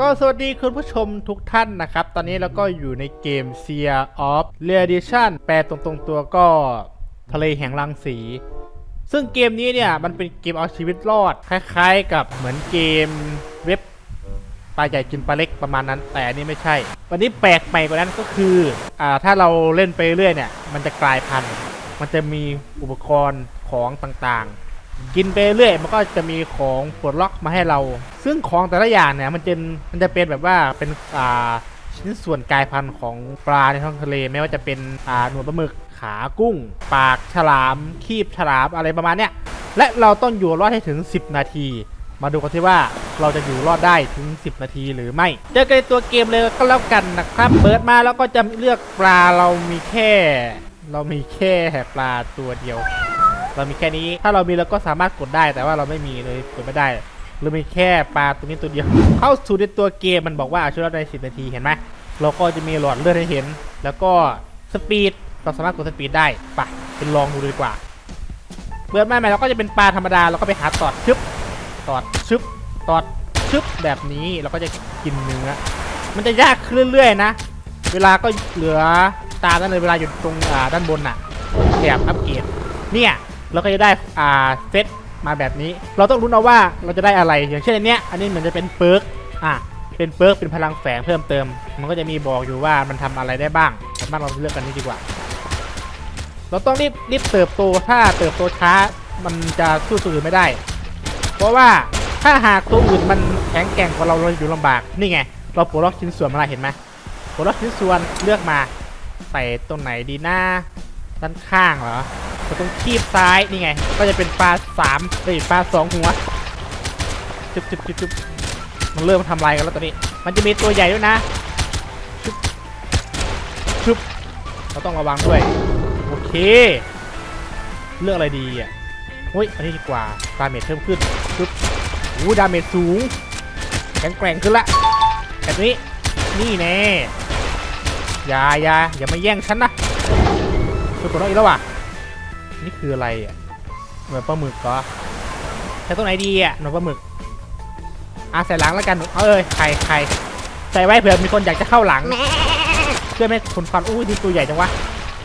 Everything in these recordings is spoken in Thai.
ก็สวัสดีคุณผู้ชมทุกท่านนะครับ ตอนนี้เราก็อยู่ในเกม Seer of r a d i t i o n แปลตรงๆตัวก็ทะเลแห่งรังสี ซึ่งเกมนี้เนี่ย มันเป็นเกมเอาชีวิตรอด คล้ายๆ กับเหมือนเกมเว็บปลาใหญ่กินปลาเล็กประมาณนั้น แต่นนี้ไม่ใช่ วันนี้แปลกใหม่กว่านั้นก็คืออ่าถ้าเราเล่นไปเรื่อยเนี่ย มันจะกลายพันธุ์ มันจะมีอุปกรณ์ของต่างๆ กินไปเรื่อยมันก็จะมีของปลดล็อกมาให้เรา ซึ่งของแต่ละอย่างเนี่ยมันจะมันจะเป็นแบบว่าเป็นอ่าชิ้นส่วนกายพันธุ์ของปลาในท้องทะเลไม่ว่าจะเป็นอ่าหนวดปลาหมึกขากุ้ง ปากฉลาม คีบฉลามอะไรประมาณเนี้ยและเราต้องอยู่รอดให้ถึง 10 นาที มาดูกันที่ว่าเราจะอยู่รอดได้ถึง 10 นาทีหรือไม่เจอกันในตัวเกมเลยก็แล้วกันนะครับเปิดมาแล้วก็จะเลือกปลาเรามีแค่ เรามีแค่ปลาตัวเดียว เรามีแค่นี้ ถ้าเรามีเราก็สามารถกดได้ แต่ว่าเราไม่มีเลยกดไม่ได้เรามีแค่ปลาตัวนี้ตัวเดียว เข้าสู่ในตัวเกมมันบอกว่าเอาชีวิตรอดใน 10 นาทีเห็นไหมเราก็จะมีหลอดเลือดให้เห็น แล้วก็สปีดเราสามารถกดสปีดได้ไปะเป็นลองดูดีกว่าเปิดมาใหม่เราก็จะเป็นปลาธรรมดาเราก็ไปหาตอดชึบตอดชึบตอดชึบแบบนี้เราก็จะกินเนื้อมันจะยากขึ้นเรื่อยๆนะ เวลาก็เหลือตามนั้นเลยเวลาอยู่ตรงด้านบนน่ะแถบอัปเกรดเนี่ย เราก็จะได้อ่าเซตมาแบบนี้ เราต้องรู้นะว่าเราจะได้อะไร อย่างเช่นอันเนี้ย อันนี้เหมือนจะเป็นเปิร์กอะเป็นเปิร์กเป็นพลังแฝงเพิ่มเติม มันก็จะมีบอกอยู่ว่ามันทำอะไรได้บ้างสามารถเราเลือกกันนี้ดีกว่า เราต้องรีบรีบเติบโตถ้าเติบโตช้ามันจะสู้ตัวอื่นไม่ได้ เพราะว่าถ้าหากตัวอื่นมันแข็งแกร่งกว่าเราเราอยู่ลำบาก นี่ไง เราปลดล็อกชิ้นส่วนมาแล้วเห็นไหมปลดล็อกชิ้นส่วนเลือกมาใส่ตรงไหนดีหน้าด้านข้างเหรอ เราตรงคีบซ้ายนี่ไง ก็จะเป็นปลาสามเอ้ยปลาสองหัวจุบจุบจุบจุบมันเริ่มทำลายกันแล้วตอนนี้ มันจะมีตัวใหญ่ด้วยนะชุบชุบเราต้องระวังด้วย โอเค เลือกอะไรดีอะเฮ้ยอันนี้ดีกว่าดาเมจเพิ่มขึ้นปึ๊บโอ้ดาเมจสูงแข็งแกร่งขึ้นละแบบนี้นี่แน่อย่าอย่าอย่ามาแย่งฉันนะช่วยกดน้องอีกแล้วว่ะ นี่คืออะไรอะเหมือนปลาหมึกก็ใช้ตัวไหนดีอะหนูปลาหมึกอะใส่หลังแล้วกันเอ้ยใครใครใส่ไว้เผื่อมีคนอยากจะเข้าหลังเพื่อไม่ให้คนฟันอู้ยนี่ตัวใหญ่จังวะ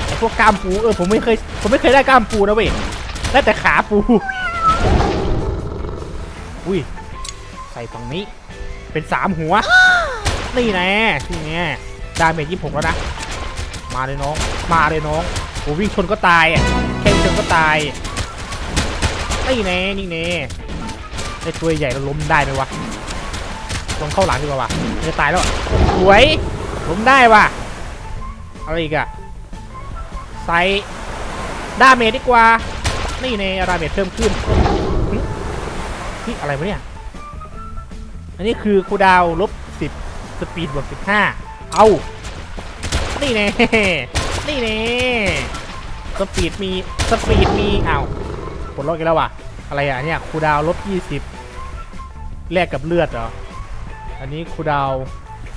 ไอพวกกล้ามปูเออผมไม่เคยผมไม่เคยได้กล้ามปูนะเว้ยได้แต่ขาปูอุ้ยใส่ตรงนี้ เป็นสามหัว นี่แน่นี่แน่ดาเมจยี่หกแล้วนะ มาเลยน้อง มาเลยน้องโอ้วิ่งชนก็ตายอะแค่ ก็ตายนี่แน่นี่แน่ไอตัวใหญ่เราล้มได้ไหมวะลงเข้าหลังดีกว่าวะจะตายแล้วสวยล้มได้วะอะไรอีกอะใส่ดาเมจดีกว่า นี่ในดาเมจเพิ่มขึ้นนี่อะไรวะเนี่ย อันนี้คือคูดาวลบ10สปีดบวก15เอานี่แน่นี่แน่ สปีดมีสปีดมีอ้าวปลดล็อกอีกแล้วว่ะ อะไรอะเนี่ยคูดาวลบ20แลกกับเลือดเหรอ อันนี้คูดาว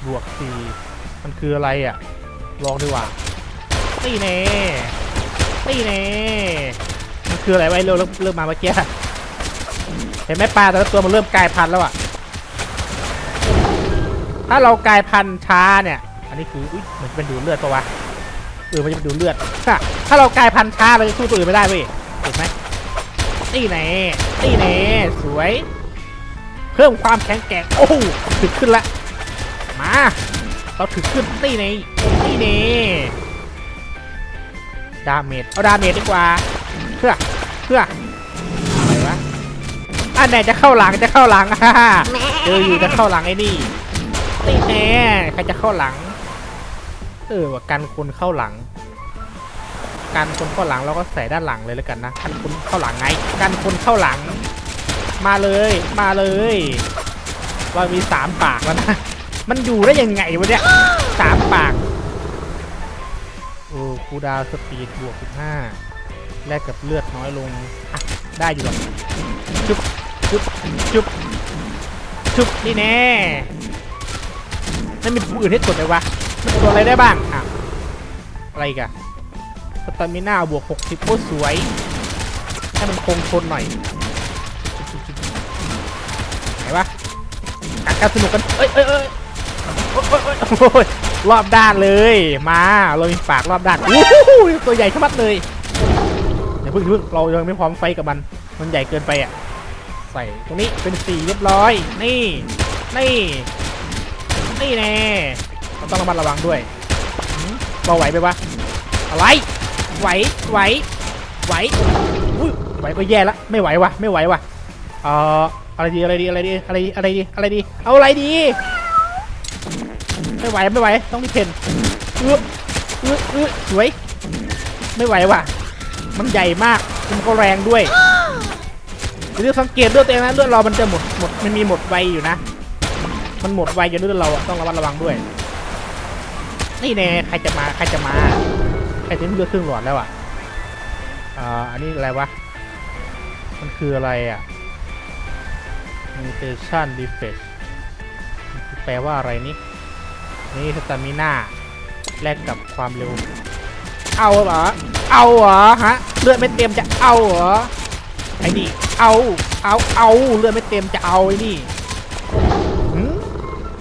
บวก4มันคืออะไรอะ ลองดีกว่านี่เน่นี่เน่มันคืออะไรไวะไอ้เริ่มเริ่มมาเมื่อกี้เห็นไหมปลาแต่ละตัวมันเริ่มกลายพันธุ์แล้วอะถ้าเรากลายพันธุ์ช้าเนี่ย อันนี้คือ อุ้ยเหมือนเป็นดูดเลือดปะวะ ออมันจะเป็นดูดเลือดถ้าถ้าเรากลายพันธุ์ช้าเราจะสู้ตัวอื่นไม่ได้เว้ยเห็นไหมนี่เน่นี่เน่สวย เพิ่มความแข็งแกร่งโอ้โหถึกขึ้นละมาเราถึกขึ้นนี่เน่นี่เน่ดาเมจเอาดาเมจดีกว่าเพื่อเพื่ออะไรวะอันไหนจะเข้าหลังจะเข้าหลังฮ่าฮ่าเจออยู่จะเข้าหลังไอ้นี่นี่แน่ใครจะเข้าหลัง เออว่ากันคนเข้าหลัง กันคนเข้าหลังเราก็ใส่ด้านหลังเลยแล้วกันนะกันคนเข้าหลังไงกันคนเข้าหลัง มาเลยมาเลยเรามีสามปากแล้วนะมันอยู่ได้ยังไงวะเนี่ยสามปากโอ้คูดาวสปีดบวก15แลกกับเลือดน้อยลงอะได้อยู่หรอกจุ๊บจุ๊บจุ๊บจุ๊บนี่แน่นั่นมีผู้อื่นให้กดไหมวะมันตัวอะไรได้บ้างอะอะไรกัน สตามิน่าบวก 60โคตรสวย ให้มันคงทนหน่อยไหนวะกัดการสนุกกัน เอ้ยเอ้ยเอ้ยรอบด้านเลย มา เรามีปากรอบด้านอู้หูตัวใหญ่ขมัดเลยอย่าเพิ่งเพิ่งเรายังไม่พร้อมไฟกับมัน มันใหญ่เกินไปอะ ใส่ตรงนี้เป็นสี่เรียบร้อย นี่ นี่ นี่แน่เราต้องระมัดระวังด้วยเราไหวไปปะอะไร ไหวไหวไหวอุ้ยไหวก็แย่ละไม่ไหววะไม่ไหววะเอ่ออะไรดีอะไรดีอะไรดีอะไรดีอะไรดีอะไรดีเอาอะไรดีไม่ไหวไม่ไหวต้องรีเพนเออเออเออสวยไม่ไหวว่ะ มันใหญ่มากมันก็แรงด้วยอย่าลืมสังเกตด้วยตัวเองนะเลือดเรามันจะหมดหมดมันมีหมดไวอยู่นะ มันหมดไวอยู่เลือดเราอะต้องระมัดระวังด้วย นี่แน่ใครจะมาใครจะมา ใครจะไม่เลือดครึ่งหลอดแล้วอะอ่าอันนี้อะไรวะ มันคืออะไรอะ mutation refresh แปลว่าอะไรนี่ นี่สตามิน่าแลกกับความเร็ว เอาเหรอ เอาเหรอฮะ เลือดไม่เต็มจะเอาเหรอ ไอ้นี่ เอา เอา เอา เลือดไม่เต็มจะเอาไอ้นี่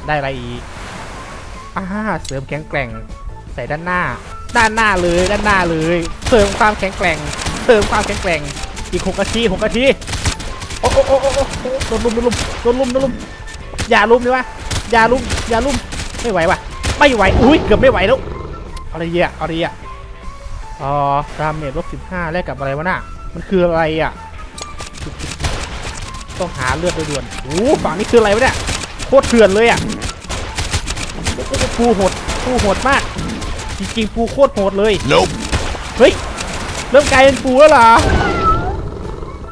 ได้อะไรอีกอ่าเสริมแข็งแกร่งใส่ด้านหน้า ด้านหน้าเลยด้านหน้าเลยเสริมความแข็งแกร่งเสริมความแข็งแกร่งอีกหกนาทีหกนาทีโอ้โอ้โอ้โอ้โอ้โดนลุมโดนลุมโดนลุมโดนลุมอย่าลุมเลยวะอย่าลุมอย่าลุมไม่ไหววะไม่ไหวอุ้ยเกือบไม่ไหวแล้วอะไรดีอะอะไรดีอะอ๋อดาเมจลบสิบห้าแลกกับอะไรวะน่ะมันคืออะไรอะต้องหาเลือดด่วนโอ้ฝั่งนี้คืออะไรวะเนี่ยโคตรเถื่อนเลยอะโอ้โหปูหดปูหดมาก จริงๆปูโคตรโหดเลย Nope. เฮ้ย เริ่มกลายเป็นปูแล้วเหรอ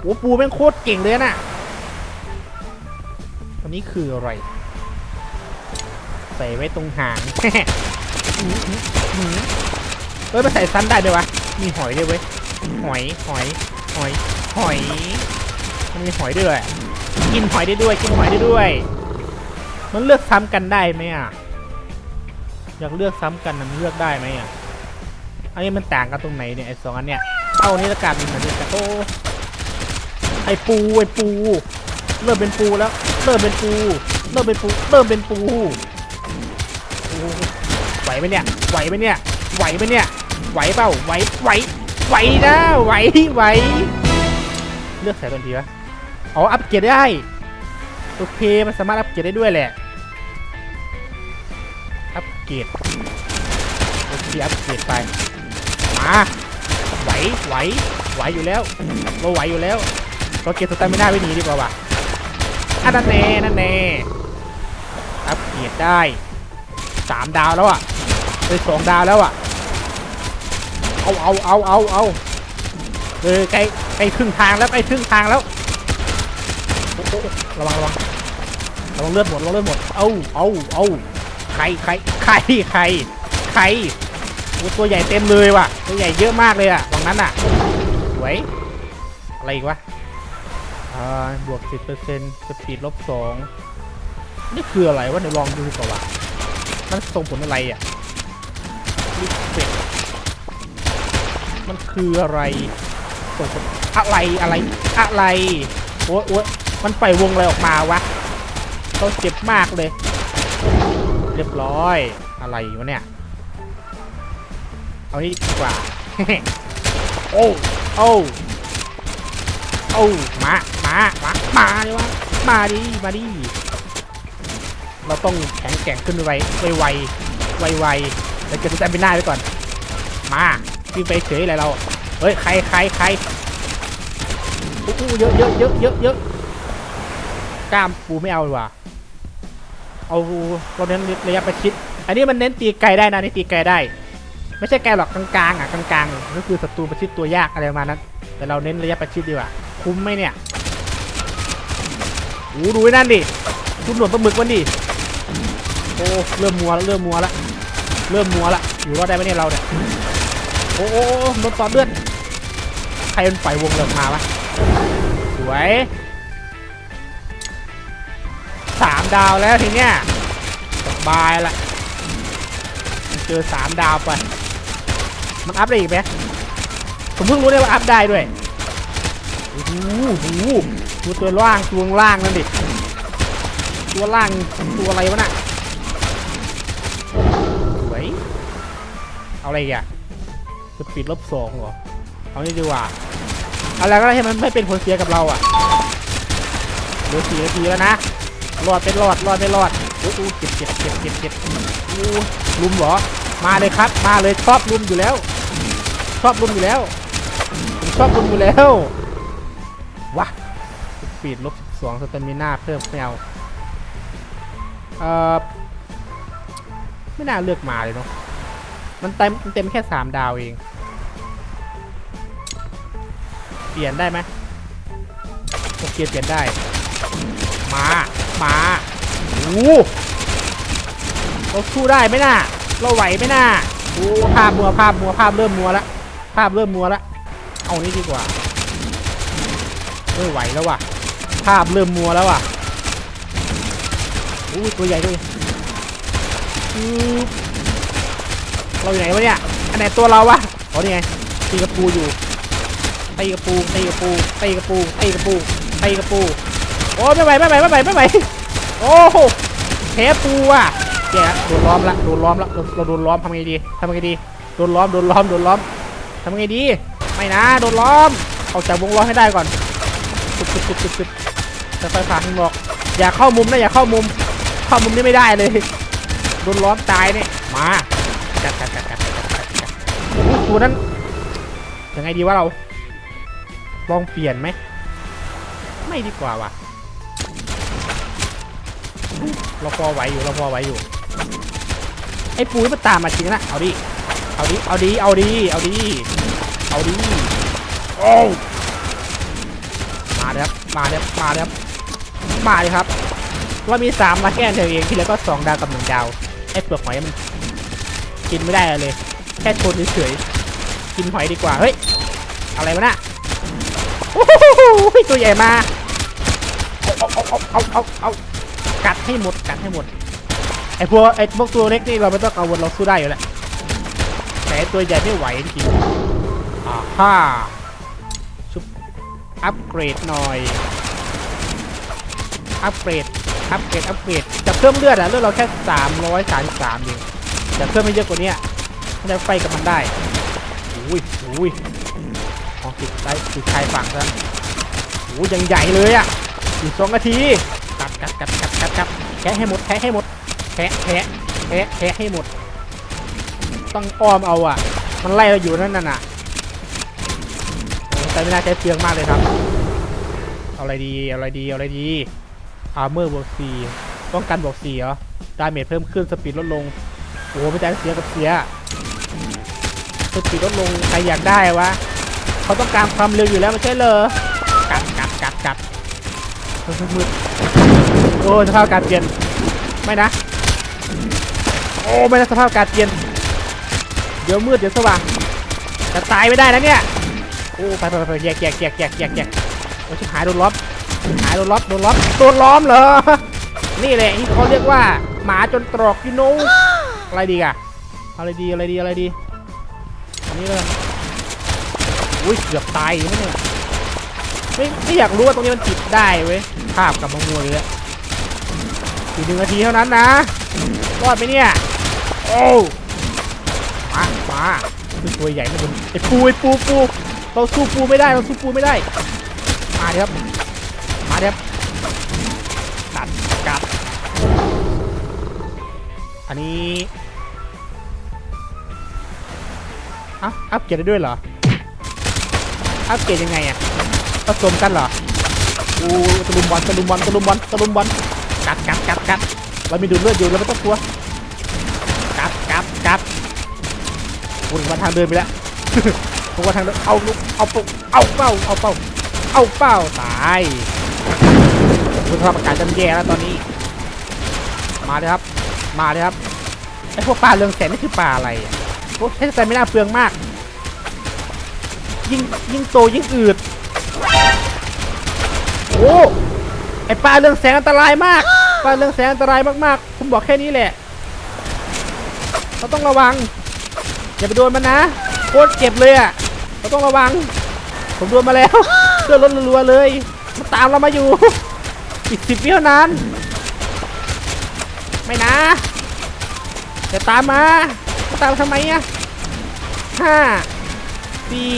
โอ้ปูแม่งโคตรเก่งเลยน่ะอันนี้คืออะไร ใส่ไว้ตรงหางอื้อหือหือเฮ้ยมาใส่ซันได้ด้วยวะ มีหอยด้วยเว้ย หอย หอย หอย หอย มันมีหอยด้วย กินหอยได้ด้วย กินหอยได้ด้วย มันเลือกซ้ำกันได้ไหมอะ อยากเลือกซ้ำกันนะมันเลือกได้ไหมอะอันนี้มันต่างกันตรงไหนเนี่ยไอ้สองอันเนี่ยเอานี้ละกันเหมือนกันโอ้ไอ้ปูไอ้ปู เริ่มเป็นปูแล้วเริ่มเป็นปูเริ่มเป็นปูเริ่มเป็นปูไหวไหมเนี่ยไหวไหมเนี่ยไหวไหมเนี่ยไหวเปล่าไหวไหวไหวนะไหวไหวเลือกใส่ตันทีวะอ๋ออัปเกรดได้โอเคมันสามารถอัปเกรดได้ด้วยแหละ เกรดโอเคอัปเกรดไป มาไหวไหวไหวอยู่แล้วเราไหวอยู่แล้วเราเก็บสแตมิน่าไว้หนีดีกว่าว่ะอันนั้นแน่นั่นแน่อัปเกรดได้สามดาวแล้วอะไปสองดาวแล้วอะเอาเอาเอาเอาเอาเออใกล้ใกล้ครึ่งทางแล้วใกล้ครึ่งทางแล้วระวังระวังระวังเลือดหมดระวังเลือดหมดเอาเอาเอา ครใครใครใครใครโอ้ตัวใหญ่เต็มเลยว่ะ ตัวใหญ่เยอะมากเลยอะตรงนั้นอะ สวย อะไรอีกวะ อ่า บวก 10%สปีดลบ2นี่คืออะไรวะเดี๋ยวลองดูก่อนวะมันส่งผลอะไรอะรีเฟกมันคืออะไรส่งผลอะไรอะไร อะไร โอ้ยโอ้ยมันปล่อยวงอะไรออกมาวะ เขาเจ็บมากเลย รียบร้อย อะไรวะเนี่ย เอานี่ดีกว่า โอ้โอ้โอ้มามามามาดิวะมาดิมาดิเราต้องแข็งแกร่งขึ้นไวไวไวไวไวเราจะจะเป็นหน้าไปก่อน มาวิ่งไปเฉยอะไรเรา เฮ้ย ใครใครใครโอ้เยอะเยอะเยอะเยอะเยอะกล้ามปูไม่เอาดีกว่า เอาเราเน้นระยะประชิด อันนี้มันเน้นตีไกลได้นะนี่ตีไกลได้ ไม่ใช่ไกลหรอกกลางๆอะกลางๆก็คือศัตรูประชิดตัวยากอะไรประมาณนั้น แต่เราเน้นระยะประชิดดีกว่าคุ้มไหมเนี่ยโอ้ดูนั่นดิคุณหนวดปลาหมึกมันดิโอ้เริ่มมัวแล้วเริ่มมัวแล้วเริ่มมัวแล้วอยู่รอดได้ไหมเนี่ยเราเนี่ยโอ้โอ้โดนต่อเลือดใครมันปล่อยวงเริ่มมาวะสวย ดาวแล้วทีเนี้ยสบายละเจอสามดาวไป มันอัพได้อีกไหมผมเพิ่งรู้ได้ว่าอัพได้ด้วยโอ้โหดูตัวล่างตัวล่างนั่นดิ ตัวล่างตัวอะไรวะน่ะสวย เอาอะไรอีกอะปีดลบสองเหรอ เอานี่ดีกว่า เอาอะไรก็ได้ให้มันไม่เป็นผลเสียกับเราอะเหลือสี่นาทีแล้วนะ รอดเป็นรอดรอดเป็นรอดโอ้โหเจ็บเจ็บเจ็บเจ็บเจ็บโอ้ลุมเหรอ มาเลยครับ มาเลยชอบลุมอยู่แล้ว ชอบลุมอยู่แล้วผมชอบลุมอยู่แล้ววะสปีดลบสองสเตมิน่าเพิ่มไม่เอาเอ่อไม่น่าเลือกมาเลยเนาะมันเต็มมันเต็มแค่สามดาวเอง เปลี่ยนได้ไหมโอเคเปลี่ยนได้ มา มาโอ้เราสู้ได้ไหมน่ะ เราไหวไหมน่ะโอ้ภาพมัวภาพมัวภาพเริ่มมัวแล้วภาพเริ่มมัวแล้วเอานี่ดีกว่าไม่ไหวแล้วว่ะ ภาพเริ่มมัวแล้วว่ะอู้ตัวใหญ่ด้วยเราอยู่ไหนวะเนี่ย อันไหนตัวเราวะอ๋อนี่ไงตีกระปูอยู่ตีกระปูตีกระปูตีกระปูตีกระปูตีกระปู โอ้ไม่ไหวไม่ไหวไม่ไหวไม่ไหวโอ้โหแพ้ปูอะแกโดนล้อมละโดนล้อมละเราโดนล้อมทำไงดีทำไงดีโดนล้อมโดนล้อมโดนล้อมทำไงดีไม่นะโดนล้อมออกจากวงล้อมให้ได้ก่อนตึ๊บตึ๊บตึ๊บตึ๊บตึ๊บจะไฟฟ้าข้างนอกอย่าเข้ามุมนะอย่าเข้ามุม เข้ามุมนี่ไม่ได้เลยโดนล้อมตายเนี่ยมากัดกัดกัดกัดกัดกัดกัดโอ้โหตัวนั้นยังไงดีวะเราลองเปลี่ยนไหมไม่ดีกว่าว่ะ เราพอไหวอยู่เราพอไหวอยู่ ไอ้ปูนี่มันตามมาจริงนะเอาดิ เอาดิ เอาดิ เอาดิ เอาดิ เอาดิ โอ้วมาเลยครับ มาเลยครับ มาเลยครับ มาเลยครับ เรามีสามมาแค่อันเดียวเองที่เหลือก็สองดาวกับหนึ่งดาว ไอ้เปลือกหอยมันกินไม่ได้เลย แค่ชนเฉยๆ กินหอยดีกว่า เฮ้ย อะไรวะน่ะโอ้โหตัวใหญ่มา เอาเอาเอาเอาเอาเอา กัดให้หมดกัดให้หมดไอพวกไอพวกตัวเล็กนี่เราไม่ต้องกังวลเราสู้ได้อยู่แล้วแต่ไอ้ตัวใหญ่ไม่ไหวจริงๆอ่าฮ่าชุบอัปเกรดหน่อยอัปเกรดอัปเกรดอัปเกรดจะเพิ่มเลือดอะเลือดเราแค่333เองจะเพิ่มไม่เยอะกว่านี้ถ้าจะไฟกับมันได้อุ้ยอุ้ยของติดได้ติดชายฝั่งซะโอ้ยังใหญ่เลยอะอีกสองนาทีกัดกัดกัดกัด กัดกัดแคะให้หมดแคะให้หมดแคะแคะแคะแคะให้หมด ต้องอ้อมเอาอะ มันไล่เราอยู่นั่นน่ะโอ้แต่ไม่น่าใช้เปลืองมากเลยครับเอาอะไรดีเอาอะไรดีเอาอะไรดีอาร์เมอร์บวกสี่ป้องกันบวกสี่เหรอดาเมจเพิ่มขึ้นสปีดลดลงโอ้ไม่แต่เสียกับเสียสปีดลดลงใครอยากได้วะเขาต้องการความเร็วอยู่แล้วไม่ใช่เหรอกัดกัดกัดกัดมืดมืด โอ้สภาพกาศเปลี่ยน ไม่นะ โอ้ไม่นะสภาพกาศเปลี่ยน เดี๋ยวมืดเดี๋ยวสว่าง จะตายไม่ได้นะเนี่ย โอ้ไปไปไปแยกแยกแยกแยกแยกแยกโอ้ชิบหายโดนล้อบหายโดนล้อมโดนล้อมโดนล้อมเหรอ นี่แหละที่เขาเรียกว่าหมาจนตรอกยูโนอะไรดีอะอะไรดีอะไรดีอะไรดี อันนี้เลยอุ้ยเกือบตายอีกแล้วเนี่ยไม่ไม่อยากรู้ว่าตรงนี้มันติดได้เว้ยภาพกับมามัวเลยอะ อีกหนึ่งนาทีเท่านั้นนะ รอดไหมเนี่ย โอ้มามาคือตัวใหญ่นะคุณไอ้ปูไอ้ปูปู เราสู้ปูไม่ได้ เราสู้ปูไม่ได้ มาเดี๋ยวครับมาเดี๋ยวครับกัดกัด อันนี้อะอัพเกรดได้ด้วยเหรอ อัปเกรดยังไงอะผสมกันเหรออู้ตะลุมบอลตะลุมบอลตะลุมบอลตะลุมบอล กัดกัดกัดกัดเรามีดูดเลือดอยู่เราไม่ต้องกลัวกัดกัดกัดวนมาทางเดินไปแล้วผมว่าทางเดินเอาลูกเอาปุ๊เอาเป้าเอาเป้าเอาเป้าตายคุณสภาพอากาศจำแย่แล้วตอนนี้ มาเลยครับ มาเลยครับไอพวกปลาเรืองแสงนี่คือปลาอะไรอะพวกใช้สแตมิน่าเปลืองมาก ยิ่งยิ่งโตยิ่งอืดโอ้ไอปลาเรื่องแสงอันตรายมาก ปลาเรื่องแสงอันตรายมากๆ ผมบอกแค่นี้แหละ เราต้องระวัง อย่าไปโดนมันนะ โคตรเจ็บเลยอะ เราต้องระวัง ผมโดนมาแล้วเพื่อนรถรัวๆเลย มันตามเรามาอยู่ อีกสิบวิเท่านั้น ไม่นะจะตามมามาตามทำไมอะห้าสี่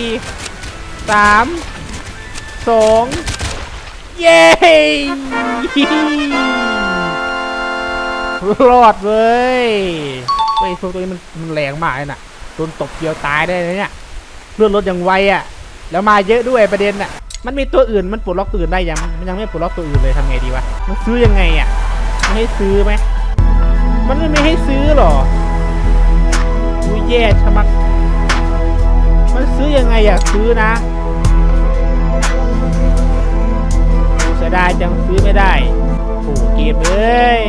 สามสองเย้ รอดเว้ยเว้ยพวกตัวนี้มันมันแรงมากเลยน่ะโดนตบเดียวตายได้เลยเนี่ยเลื่อดรถอย่างไวอะ แล้วมาเยอะด้วยประเด็นน่ะ มันมีตัวอื่นมันปลดล็อกตัวอื่นได้ยังมันยังไม่ปลดล็อกตัวอื่นเลยทำไงดีวะมันซื้อยังไงอะมันให้ซื้อไหมมันไม่ให้ซื้อหรออุ้ยแย่ชะมักมันซื้อยังไงอยากซื้อนะเสียดายจังซื้อไม่ได้โอ้เกมเอ้ย